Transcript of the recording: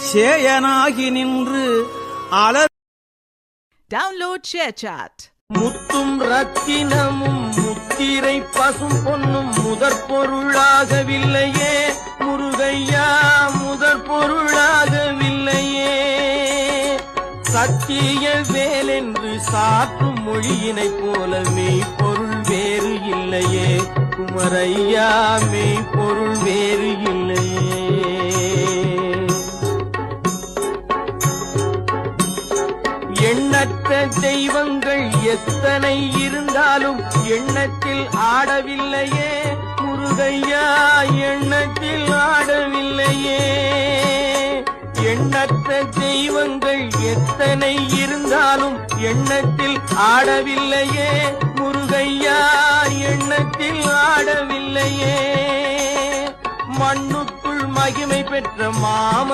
சேயனாகி நின்று அலர் Download ShareChat. முத்தும் ரத்தினமும் முத்திரை பசும் பொன்னும் முதற் பொருளாகவில்லையே. முருகையா முதற் பொருளாகவில்லையே. சத்திய வேலென்று சாற்றும் மொழியினைப் போல மெய்ப்பொருள் வேறு இல்லையே. குமரையா மெய்ப்பொருள் வேறு எண்ணற்ற தெய்வங்கள் எத்தனை இருந்தாலும் எண்ணத்தில் ஆடவில்லையே. முருகையா எண்ணத்தில் ஆடவில்லையே. எண்ணற்ற தெய்வங்கள் எத்தனை இருந்தாலும் எண்ணத்தில் ஆடவில்லையே. முருகையா எண்ணத்தில் ஆடவில்லையே. மண்ணுக்குள் மகிமை பெற்ற மாம